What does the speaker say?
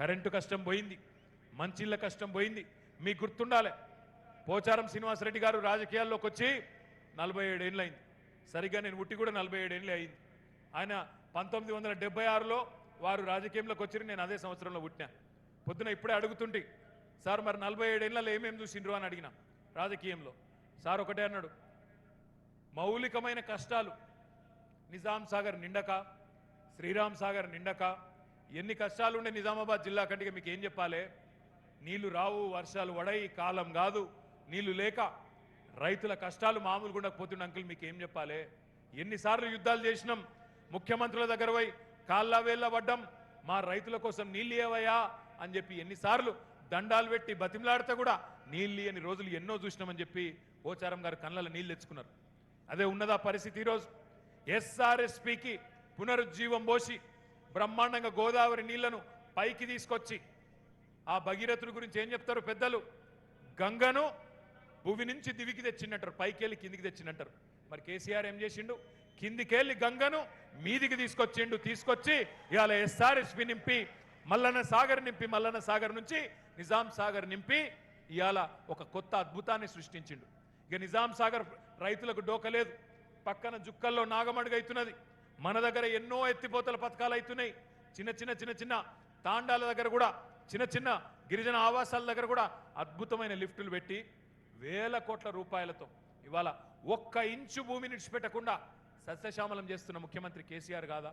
Current కష్టం పోయింది మంచిళ్ళ కష్టం పోయింది. మీకు గుర్తుండాలి పోచారం శ్రీనివాసరెడ్డి గారు రాజకీయాల్లోకి వచ్చి నలభై ఏడేళ్ళు అయింది సరిగ్గా నేను ఉట్టి కూడా నలభై ఏడేళ్ళు అయింది. ఆయన పంతొమ్మిది వందల డెబ్బై ఆరులో వారు రాజకీయంలోకి వచ్చి నేను అదే సంవత్సరంలో పుట్టినా. పొద్దున ఇప్పుడే అడుగుతుంటే సార్ మరి నలభై ఏడేళ్ళలో ఏమేమి చూసిండ్రు? అని అడిగిన రాజకీయంలో. సార్ ఒకటే అన్నాడు మౌలికమైన కష్టాలు నిజాం సాగర్ నిండక శ్రీరామ్ సాగర్ నిండక ఎన్ని కష్టాలు ఉండే నిజామాబాద్ జిల్లా కంటే మీకు ఏం చెప్పాలి? నీళ్ళు రావు వర్షాలు వడై కాలం కాదు నీళ్ళు లేక రైతుల కష్టాలు మామూలు ఉండకపోతుండే అంకుల్ మీకు ఏం చెప్పాలి? ఎన్నిసార్లు యుద్ధాలు చేసినాం ముఖ్యమంత్రుల దగ్గర పోయి కాళ్ళ వేళ్ళ పడ్డం మా రైతుల కోసం నీళ్ళు ఏవయ్యా అని చెప్పి ఎన్నిసార్లు దండాలు పెట్టి బతిమలాడితే కూడా నీళ్ళు అని రోజులు ఎన్నో చూసినామని చెప్పి పోచారం గారు కళ్ళ నీళ్ళు తెచ్చుకున్నారు. అదే ఉన్నదా పరిస్థితి ఈరోజు? ఎస్ఆర్ఎస్పికి పునరుజ్జీవం పోసి బ్రహ్మాండంగా గోదావరి నీళ్ళను పైకి తీసుకొచ్చి ఆ భగీరథుడి గురించి ఏం చెప్తారు పెద్దలు? గంగను భూమి నుంచి దివికి తెచ్చిండంటారు పైకి వెళ్ళి కిందికి తెచ్చిండంటారు మరి కేసీఆర్ ఏం చేసిండు? కిందికెళ్ళి గంగను మీదికి తీసుకొచ్చిండు. తీసుకొచ్చి ఇవాళ ఎస్ఆర్ఎస్పి నింపి మల్లన్న సాగర్ నింపి మల్లన్న సాగర్ నుంచి నిజాం సాగర్ నింపి ఇవాళ ఒక కొత్త అద్భుతాన్ని సృష్టించిండు. ఇక నిజాం సాగర్ రైతులకు డోకలేదు పక్కన జుక్కల్లో నాగమడుగు అవుతున్నది. మన దగ్గర ఎన్నో ఎత్తిపోతల పథకాలు అవుతున్నాయి. చిన్న చిన్న చిన్న చిన్న తాండాల దగ్గర కూడా చిన్న చిన్న గిరిజన ఆవాసాల దగ్గర కూడా అద్భుతమైన లిఫ్టులు పెట్టి వేల కోట్ల రూపాయలతో ఇవాళ ఒక్క ఇంచు భూమిని విడిచిపెట్టకుండా సస్యశ్యామలం చేస్తున్న ముఖ్యమంత్రి కేసీఆర్ కాదా